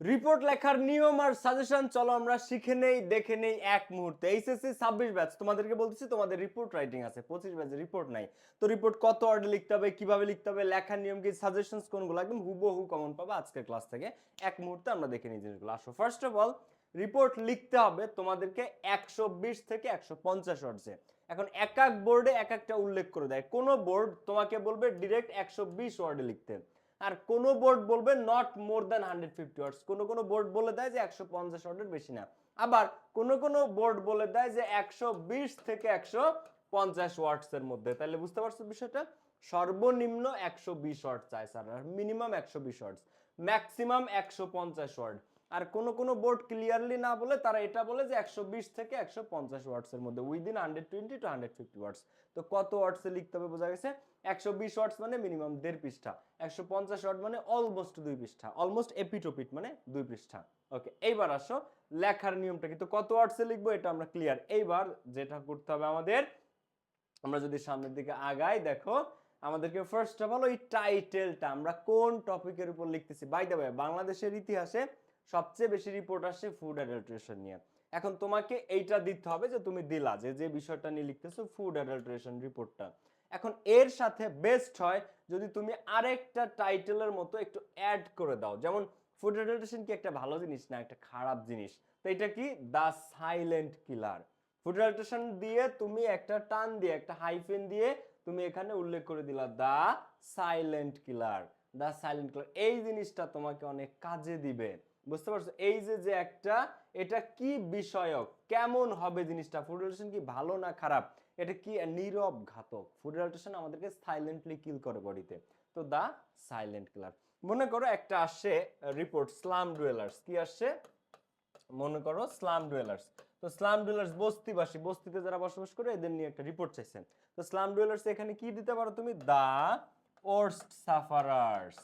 Report লেখার নিয়ম আর suggestion চলো আমরা শিখে নেই, দেখে নেই এক মুহূর্তে। এইচএসসি ছাব্বিশ ব্যাচ তোমাদেরকে বলতেছি, তোমাদের রিপোর্ট রাইটিং আছে। পঁচিশ ব্যাচের রিপোর্ট নাই। তো রিপোর্ট কত অর্ডে লিখতে হবে, কীভাবে লিখতে হবে, লেখার নিয়ম কি সাজেশন কোনগুলো, একদম হুবহু কমন পাবে আজকের ক্লাস থেকে। এক মুহূর্তে আমরা দেখে নিই জিনিসগুলো। আসো ফার্স্ট অফ অল রিপোর্ট লিখতে হবে তোমাদেরকে একশো বিশ থেকে একশো পঞ্চাশ ওয়ার্ডসে এখন এক এক বোর্ডে এক একটা উল্লেখ করে দেয়। কোনো বোর্ড তোমাকে বলবে ডিরেক্ট একশো বিশ ওয়ার্ডে লিখতে। আর কোন বোর্ড বলবে not more than hundred fifty words কোনো কোনো বোর্ড বলে দেয় যে একশো পঞ্চাশ ওয়ার্ডের বেশি না। আবার কোন কোন বোর্ড বলে দেয় যে একশো বিশ থেকে একশো পঞ্চাশ ওয়ার্ডস এর মধ্যে। তাহলে বুঝতে পারছ বিষয়টা? সর্বনিম্ন একশো বিশ ওয়ার্ড চাই স্যার আর মিনিমাম একশো বিশ ওয়ার্ডস ম্যাক্সিমাম একশো পঞ্চাশ ওয়ার্ড আর কোন কোন বোর্ড ক্লিয়ারলি না বলে তারা এটা বলে যে একশো বিশ থেকে একশো পঞ্চাশ ওয়ার্ডস এর মধ্যে। Within hundred twenty to hundred fifty words তো কত ওয়ার্ডসে লিখতে হবে বোঝা গেছে? একশো বিশ মানে মিনিমাম দেড় পৃষ্ঠা, একশো পঞ্চাশ মানে অলমোস্ট দুই পৃষ্ঠা অলমোস্ট এপিটোপিট মানে দুই পৃষ্ঠা। ওকে এইবার আসো, লেখার নিয়মটা কিন্তু কত ওয়ার্ডসে লিখব এটা আমরা ক্লিয়ার এইবার যেটা করতে হবে আমাদের, আমরা যদি সামনের দিকে আগাই, দেখো, আমাদেরকে ফার্স্ট অফ অল ওই টাইটেলটা আমরা কোন টপিকের উপর লিখতেছি? বাই দ্য ওয়ে বাংলাদেশের ইতিহাসে সবচেয়ে বেশি রিপোর্ট আসছে ফুড অ্যাডাল্ট্রেশন নিয়ে। এখন তোমাকে এইটা দিতে হবে যে তুমি দিলা, যে যে বিষয়টা নিয়ে লিখতেছো ফুড অ্যাডাল্ট্রেশন রিপোর্টটা এখন এর সাথে বেস্ট হয় যদি তুমি আরেকটা টাইটেলের মতো একটু অ্যাড করে দাও। যেমন ফুড অ্যাডাল্ট্রেশন কি একটা ভালো জিনিস না একটা খারাপ জিনিস? তো এটা কি? The silent killer food adulteration দিয়ে তুমি একটা টান দিয়ে, একটা হাইফেন দিয়ে তুমি এখানে উল্লেখ করে দিলা the silent killer the silent killer এই জিনিসটা তোমাকে অনেক কাজে দিবে। বুঝতে পারছ? এই যে যে একটা, এটা কি বিষয়ক? কেমন হবে জিনিসটা? ফুড অ্যাডাল্ট্রেশন কি ভালো না খারাপ? এটা কি নীরব ঘাতক? ফুড অ্যাডাল্ট্রেশন আমাদেরকে সাইলেন্টলি কিল করে বডিতে তো। দ্য সাইলেন্ট কিলার মনে করো একটা আসছে রিপোর্ট স্লাম ডুয়েলার্স কি আসছে মনে করো স্লাম ডুয়েলার্স তো স্লাম ডুয়েলার্স বস্তিবাসী। বস্তিতে যারা বসবাস করে, এদের নিয়ে একটা রিপোর্ট চাইছেন। তো স্লাম ডুয়েলার্স এখানে কি দিতে পারো তুমি? দা ওয়ার্স্ট সাফারার্স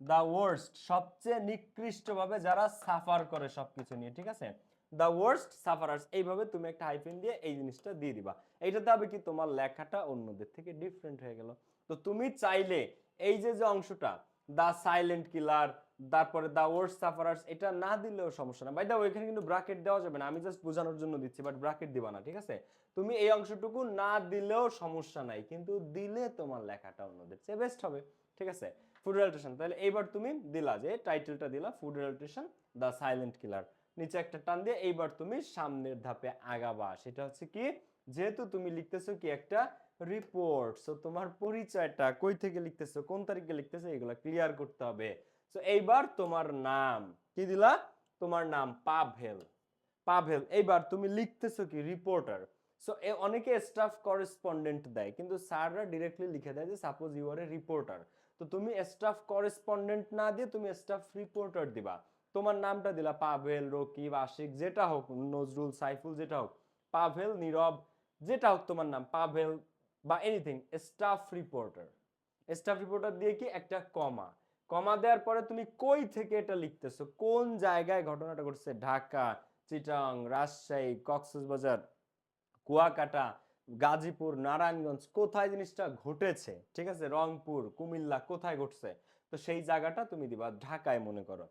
দা ওয়ার্স্ট সবচেয়ে নিকৃষ্টভাবে যারা সাফার করে সবকিছু নিয়ে, ঠিক আছে? দা ওয়ার্স্ট সাফারার্স এইভাবে তুমি একটা হাইফেন দিয়ে এই জিনিসটা দিয়ে দিবা। এইটাতে হবে কি? তোমার লেখাটা অন্যদের থেকে ডিফারেন্ট হয়ে গেল। তো তুমি চাইলে এই যে যে অংশটা দা সাইলেন্ট কিলার তারপরে দা ওয়ার্ড সাফারার্স এটা না দিলেও সমস্যা না। বাই দা ওইখানে কিন্তু ব্রাকেট দেওয়া যাবে না। আমি জাস্ট বোঝানোর জন্য দিচ্ছি বাট ব্রাকেট দিবা না, ঠিক আছে? তুমি এই অংশটুকু না দিলেও সমস্যা নাই, কিন্তু দিলে তোমার লেখাটা অন্যদের চেয়ে বেস্ট হবে, ঠিক আছে? ফুড রেলটেশন তাহলে এইবার তুমি দিলা যে টাইটেলটা দিলা food adulteration the silent killer নিচে একটা টান দিয়ে এইবার তুমি সামনের ধাপে আগাবা। সেটা হচ্ছে কি, যেহেতু তুমি লিখতেছো কি একটা রিপোর্ট সো তোমার পরিচয়টা কই থেকে লিখতেছো, কোন তারিখে লিখতেছো, এগুলো ক্লিয়ার করতে হবে। সো এইবার তোমার নাম, কি দিলা? তোমার নাম পাভেল। পাভেল, এইবার তুমি লিখতেছো কি রিপোর্টার সো অনেকে স্টাফ করেসপন্ডেন্ট দেয়, কিন্তু স্যাররা ডিরেক্টলি লিখে দেয় যে suppose you are a reporter তো তুমি স্টাফ করেসপন্ডেন্ট না দিয়ে তুমি স্টাফ রিপোর্টার দিবা। তোমার নামটা দিলা, পাভেল, রকিব, আশিক, যেটা হোক, নজরুল, সাইফুল, যেটা হোক, পাভেল, নীরব, যেটা হোক তোমার নাম, পাভেল বা anything staff reporter staff reporter দিয়ে কি একটা কমা কমা দেওয়ার পরে তুমি কই থেকে এটা লিখতেছো? কোন জায়গায় ঘটনাটা ঘটছে? ঢাকা, চিটাং, রাজশাহী, কক্সবাজার, কুয়াকাটা, গাজীপুর, নারায়ণগঞ্জ, কোথায় জিনিসটা ঘটেছে? ঠিক আছে, রংপুর, কুমিল্লা, কোথায় ঘটছে? তো সেই জায়গাটা তুমি দিবা, ঢাকায় মনে করো।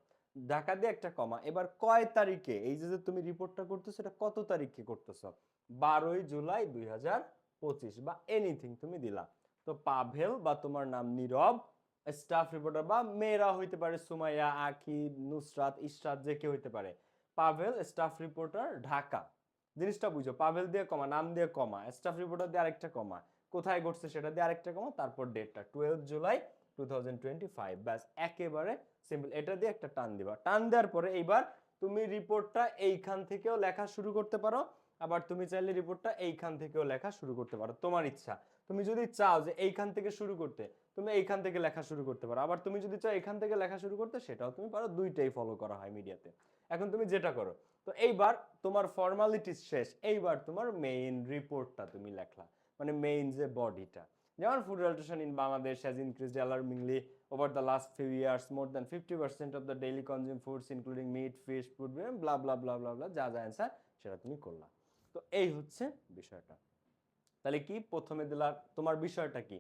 ঢাকা দিয়ে একটা কমা। এবার কয় তারিখে? এই যে তুমি রিপোর্টটা করতেছো, এটা কত তারিখে করতেছো? বারোই জুলাই দুই হাজার পঁচিশ বা এনিথিং তুমি দিলা। তো পাভেল বা তোমার নাম নীরব স্টাফ রিপোর্টার বা মেয়েরা হইতে পারে, সুমাইয়া আখি নুসরাত, ইশরাত, যে কেউ হইতে পারে। Pavel staff reporter Dhaka. জিনিসটা বুঝো, পাভেল দিয়ে কমা, নাম দিয়ে কমা স্টাফ রিপোর্টার দিয়ে আরেকটা কমা। কোথায় ঘটছে সেটা দিয়ে আরেকটা কমা, তারপর ডেটটা twelve July two thousand twenty five ব্যাস, একেবারে সিম্পল এটা দিয়ে একটা টান দিবা। টান দেওয়ার পরে এইবার তুমি রিপোর্টটা এইখান থেকেও লেখা শুরু করতে পারো। আবার তুমি চাইলে রিপোর্টটা এইখান থেকেও লেখা শুরু করতে পারো। তোমার ইচ্ছা। তুমি যদি চাও যে এইখান থেকে শুরু করতে, তুমি এইখান থেকে লেখা শুরু করতে পারো। আবার তুমি যদি চাও এখান থেকে লেখা শুরু করতে, সেটাও তুমি পারো। দুইটাই ফলো করা হয় মিডিয়াতে এখন তুমি যেটা করো, তো এইবার তোমার ফর্মালিটিস শেষ। এইবার তোমার মেইন রিপোর্টটা তুমি লেখলা। মানে মেইন যে বডিটা যেমন food adulteration in Bangladesh has increased alarmingly over the last few years more than fifty percent of the daily consume foods including meat fish food blah blah blah blah blah যা যা answer সেটা তুমি করলা। তো এই হচ্ছে বিষয়টা। তাহলে কি প্রথমে দিলা তোমার বিষয়টা কি?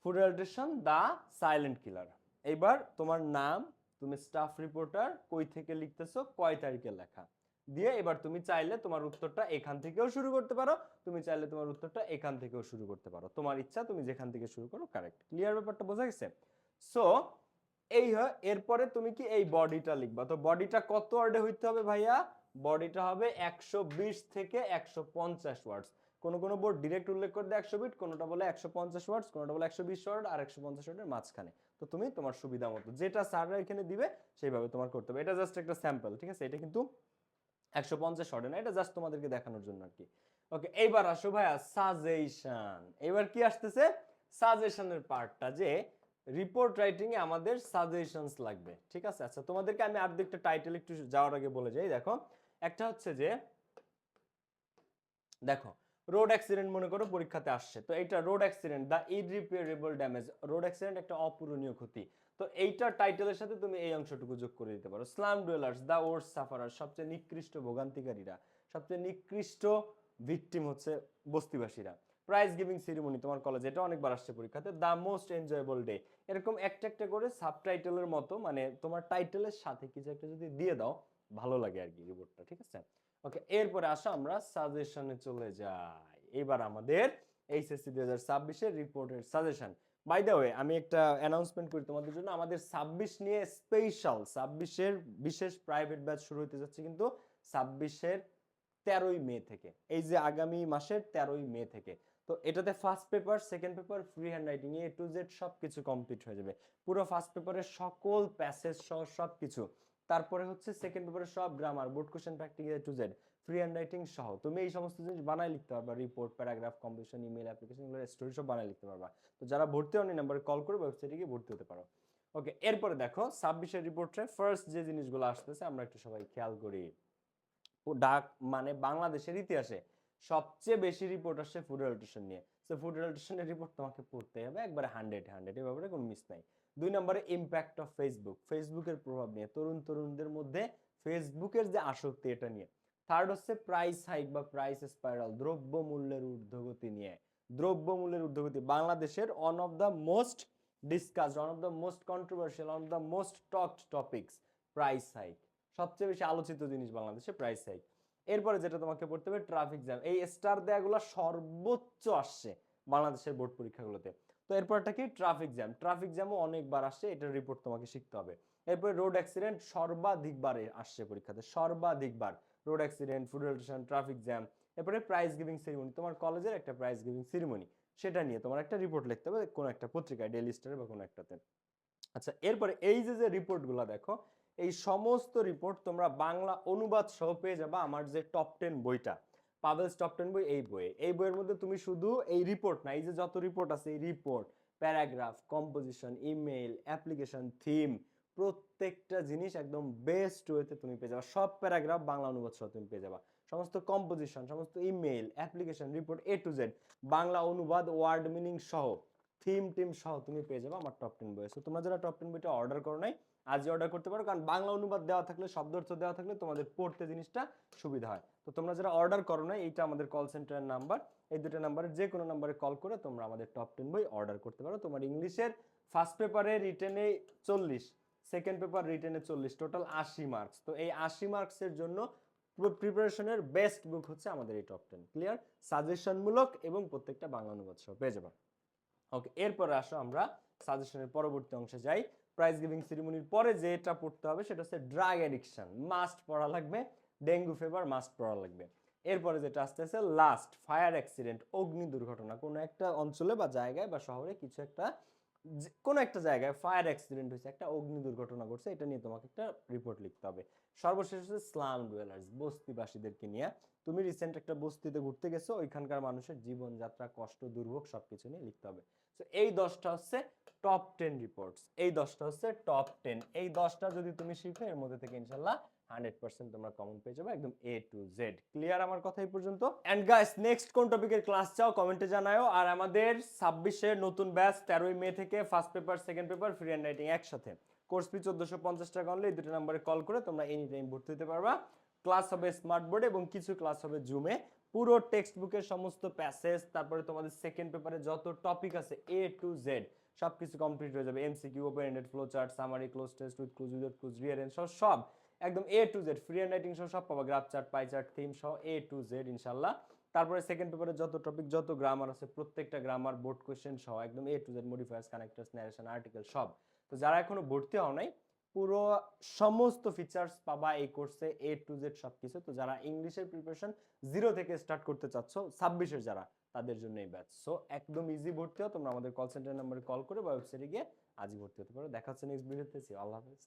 Food adulteration the silent killer এইবার তোমার নাম, তুমি স্টাফ রিপোর্টার কই থেকে লিখতেছো, কয় তারিখে লেখা? দিয়ে এবার তুমি চাইলে তোমার উত্তরটা এখান থেকেও শুরু করতে পারো। তুমি চাইলে তোমার উত্তরটা এখান থেকেও শুরু করতে পারো। তোমার ইচ্ছা, তুমি যেখান থেকে শুরু করো কারেক্ট ক্লিয়ার ব্যাপারটা বোঝা গেছে? সো এই হয় এরপরে তুমি কি এই বডিটা লিখবা? তো বডিটা কত ওয়ার্ডে হইতে হবে ভাইয়া? বডিটা হবে একশো বিশ থেকে একশো পঞ্চাশ ওয়ার্ডস কোনো কোন বোর্ড ডিরেক্ট উল্লেখ করে দেয় একশো বিট, কোনোটা বলে একশো পঞ্চাশ ওয়ার্ডস কোনোটা বলে একশো বিশ ওয়ার্ড আর একশো পঞ্চাশ ওয়ার্ডের মাঝখানে। তো তুমি তোমার সুবিধা মতো, যেটা স্যাররা এখানে দিবে, সেইভাবে তোমার করতে হবে। এটা জাস্ট একটা স্যাম্পল ঠিক আছে? এটা কিন্তু একশো পঞ্চাশ ওয়ার্ডে না, এটা জাস্ট তোমাদেরকে দেখানোর জন্য আর কি। ওকে এইবার আসো ভাইয়া সাজেশন এবার কি আসতেছে? সাজেশনের পার্টটা যে রিপোর্ট রাইটিং এ আমাদের সাজেশনস লাগবে, ঠিক আছে? আচ্ছা তোমাদেরকে আমি আর একটা টাইটেল একটু যাওয়ার আগে বলে যাই, দেখো। একটা হচ্ছে যে, দেখো রোড অ্যাক্সিডেন্ট মনে করো পরীক্ষাতে আসছে। তো এইটা road accident the irreparable damage road accident একটা অপূরণীয় ক্ষতি। তো এইটা টাইটেলের সাথে তুমি এই অংশটুকু যোগ করে দিতে পারো। Slum dwellers the worst sufferer সবচেয়ে নিকৃষ্ট ভোগান্তিকারীরা, সবচেয়ে নিকৃষ্ট ভিকটিম হচ্ছে বস্তিবাসীরা। প্রাইজ গিভিং সেরিমনি তোমার কলেজে এটা অনেকবার আসছে পরীক্ষাতে। দ্য মোস্ট এনজয়েবল ডে এরকম একটা একটা করে সাবটাইটেলের মতো মানে তোমার টাইটেলের সাথে কিছু একটা যদি দিয়ে দাও, ভালো লাগে আর কি রিপোর্টটা ঠিক আছে? ওকে এরপরে আসো আমরা সাজেশনে চলে যাই। এবার আমাদের এইচএসসি দুই হাজার ছাব্বিশের রিপোর্টের সাজেশন বাই দ্য ওয়ে আমি একটা অ্যানাউন্সমেন্ট করি তোমাদের জন্য। আমাদের ছাব্বিশ নিয়ে স্পেশাল ছাব্বিশের বিশেষ প্রাইভেট ব্যাচ শুরু হতে যাচ্ছে কিন্তু ছাব্বিশের তেরোই মে থেকে। এই যে আগামী মাসের তেরোই মে থেকে। তো এটাতে first paper second paper free hand writing A to Z সব কিছু কমপ্লিট হয়ে যাবে। পুরো ফার্স্ট পেপারের সকল প্যাসেজ সহ সব কিছু তারপরে হচ্ছে সেকেন্ড পেপারের সব grammar board question practice A to Z free hand writing সহ। তুমি এই সমস্ত জিনিস বানায় লিখতে পারবা report paragraph competition email application এগুলো স্টোরি সব বানায় লিখতে পারবা। তো যারা ভর্তি হন নাম্বারে কল করে ওয়েবসাইটে গিয়ে ভর্তি হতে পারো। ওকে এরপরে দেখো, ছাব্বিশের রিপোর্টে ফার্স্ট যে জিনিসগুলো আসতেছে, আমরা একটু সবাই খেয়াল করি। ডাক মানে বাংলাদেশের ইতিহাসে সবচেয়ে বেশি রিপোর্ট আসছে ফুড রেলিটেশন নিয়ে। সো ফুড রেলিটেশনের রিপোর্ট তোমাকে পড়তে হবে, একবারে হান্ড্রেড হান্ড্রেড এই ব্যাপারে কোনো মিস নাই। দুই নম্বরে ইম্প্যাক্ট অফ ফেসবুক ফেসবুকের প্রভাব নিয়ে, তরুণ তরুণদের মধ্যে ফেসবুকের যে আসক্তি এটা নিয়ে। থার্ড হচ্ছে প্রাইস হাইক বা প্রাইস স্পাইরাল দ্রব্য মূল্যের ঊর্ধ্বগতি নিয়ে। দ্রব্য মূল্যের ঊর্ধ্বগতি, বাংলাদেশের one of the most discussed one of the most controversial one of the most talked topics price hike সবচেয়ে বেশি আলোচিত জিনিস বাংলাদেশে প্রাইস হাইক এরপরে যেটা তোমাকে পড়তে হবে ট্রাফিক জ্যাম এই স্টার দেয়াগুলো সর্বোচ্চ আসছে বাংলাদেশের বোর্ড পরীক্ষাগুলোতে। তো এরপরটা কি? ট্রাফিক জ্যাম ট্রাফিক জ্যামও অনেকবার আসছে এটার রিপোর্ট তোমাকে শিখতে হবে। এরপরে রোড অ্যাক্সিডেন্ট সর্বাধিকবার আসছে পরীক্ষাতে, সর্বাধিকবার। Road accident food traffic jam এরপরে প্রাইজ গিভিং সেরিমনি তোমার কলেজের একটা প্রাইজ গিভিং সেরিমনি সেটা নিয়ে তোমার একটা রিপোর্ট লিখতে হবে, কোনো একটা পত্রিকায় ডেলি স্টারে বা কোনো একটাতে। আচ্ছা এরপরে এই যে যে রিপোর্টগুলো দেখো, এই সমস্ত রিপোর্ট তোমরা বাংলা অনুবাদ সহ পেয়ে যাবা আমার যে টপ টেন বইটা। পাবেলস টপ টেন বই এই বইয়ে। এই বইয়ের মধ্যে তুমি শুধু এই রিপোর্ট না, এই যে যত রিপোর্ট আছে, এই report paragraph composition email application theme প্রত্যেকটা জিনিস একদম বেস্ট ওয়েতে তুমি পেয়ে যাবা। সব প্যারাগ্রাফ বাংলা অনুবাদ সহ তুমি পেয়ে যাবা। সমস্ত কম্পোজিশন সমস্ত email application report A to Z Bangla অনুবাদ ওয়ার্ড মিনিং সহ থিম টিম সহ তুমি পেয়ে যাবে আমার টপ টেন বইয়ে। So তোমরা যারা টপ টেন বইটা অর্ডার করো নাই আজই অর্ডার করতে পারো, কারণ বাংলা অনুবাদ দেওয়া থাকলে, শব্দ অর্থ দেওয়া থাকলে তোমাদের পড়তে জিনিসটা সুবিধা হয়। তো তোমরা যারা অর্ডার করো না, এইটা আমাদের কল সেন্টারের নাম্বার এই দুটো নাম্বারে যে কোনো নাম্বারে কল করে তোমরা আমাদের টপ টেন বই অর্ডার করতে পারো। তোমার ইংলিশের ফার্স্ট পেপারে রিটেনে চল্লিশ সেকেন্ড পেপার রিটেনে চল্লিশ টোটাল আশি মার্কস তো এই আশি মার্কসের জন্য প্রিপারেশনের বেস্ট বুক হচ্ছে আমাদের এই টপ টেন ক্লিয়ার সাজেশনমূলক এবং প্রত্যেকটা বাংলা অনুবাদ সহ। পেয়ে যাবা। ওকে এরপরে আসো আমরা সাজেশনের পরবর্তী অংশে যাই। প্রাইজ গিভিং সেরিমনির পরে যেটা পড়তে হবে সেটা হচ্ছে ড্রাগ অ্যাডিকশন। মাস্ট পড়া লাগবে, ডেঙ্গু ফিভার মাস্ট পড়া লাগবে। এরপরে যেটা আসতে আছে লাস্ট, ফায়ার অ্যাক্সিডেন্ট, অগ্নি দুর্ঘটনা। কোনো একটা অঞ্চলে বা জায়গায় বা শহরে কিছু একটা কোনো একটা জায়গায় ফায়ার অ্যাক্সিডেন্ট হয়েছে, একটা অগ্নি দুর্ঘটনা ঘটছে, এটা নিয়ে তোমাকে একটা রিপোর্ট লিখতে হবে। সর্বশেষ হচ্ছে স্লাম ডুয়েলার্স বস্তিবাসীদেরকে নিয়ে। তুমি রিসেন্ট একটা বস্তিতে ঘুরতে গেছো, ওইখানকার মানুষের জীবনযাত্রা, কষ্ট, দুর্ভোগ সবকিছু নিয়ে লিখতে হবে। এই দশটা হচ্ছে টপ টেন রিপোর্টস এই দশটা হচ্ছে টপ টেন এই দশটা যদি তুমি শিখো, এর মধ্যে থেকে ইনশাল্লাহ হান্ড্রেড পার্সেন্ট তোমরা কমন পেয়ে যাবে একদম এ টু জেড ক্লিয়ার আমার কথা এই পর্যন্ত? অ্যান্ড গাইস নেক্সট কোন টপিকের ক্লাস চাও কমেন্টে জানাও আর আমাদের ছাব্বিশের নতুন ব্যাচ তেরোই মে থেকে first paper second paper free hand writing একসাথে। কোর্স ফি চোদ্দশো পঞ্চাশ টাকা অনলি এই দুটো নাম্বারে কল করে তোমরা এনি টাইম ভর্তি হতে পারবা। ক্লাস হবে স্মার্ট বোর্ডে এবং কিছু ক্লাস হবে জুমে পুরো টেক্সট বুকের সমস্ত প্যাসেজ তারপরে তোমাদের সেকেন্ড পেপারে যত টপিক আছে এ টু জেড সব কিছু কমপ্লিট হয়ে যাবে। MCQ open ended flow chart summary cloze test with cloze without cloze rearrange সহ সব, একদম A to Z free hand writing সহ সব পাবা। Graph chart pie chart theme সহ এ টু জেড ইনশাল্লাহ তারপরে সেকেন্ড পেপারে যত টপিক যত গ্রামার আছে, প্রত্যেকটা গ্রামার বোর্ড কোশ্চেন সহ, একদম A to Z modifiers connectors narration article সব। তো যারা এখনও ভর্তি হও নাই পুরো সমস্ত ফিচার্স পাবা এই কোর্সে এ টু জেড সব কিছু তো যারা ইংলিশের প্রিপারেশন জিরো থেকে স্টার্ট করতে চাচ্ছ, ছাব্বিশের যারা, তাদের জন্য এই ব্যাচ সো একদম ইজি ভর্তি হও, তোমরা আমাদের কল সেন্টার নাম্বারে কল করে বা ওয়েবসাইটে গিয়ে আজই ভর্তি হতে পারো। দেখা হচ্ছে নেক্সট ভিডিওতে আল্লাহ হাফেজ।